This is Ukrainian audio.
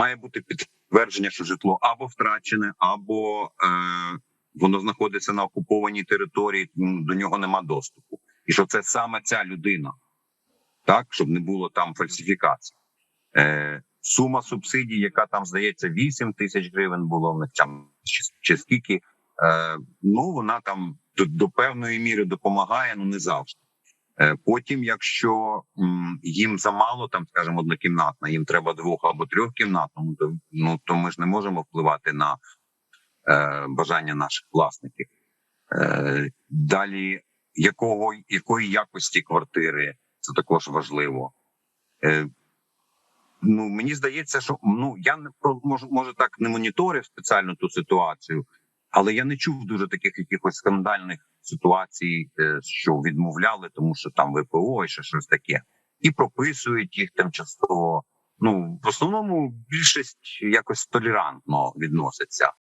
має бути підтвердження, що житло або втрачене, або е, воно знаходиться на окупованій території, до нього нема доступу, і що це саме ця людина, так щоб не було там фальсифікацій. Е, сума субсидій, яка там здається 8 тисяч гривень, було в них там чи, чи скільки. Е, ну вона там до, до певної міри допомагає, ну не завжди. Е, Потім, якщо їм замало, там скажімо, однокімнатна, їм треба двох або трьохкімнатну, ну, то, ну то ми ж не можемо впливати на е, бажання наших власників. Е, далі, якого якої якості квартири, це також важливо. Е, ну мені здається, що ну я не може, може так не моніторив спеціально ту ситуацію, але я не чув дуже таких якихось скандальних ситуацій, е, що відмовляли, тому що там ВПО і ще щось таке, і прописують їх тимчасово. Ну в основному більшість якось толерантно відноситься.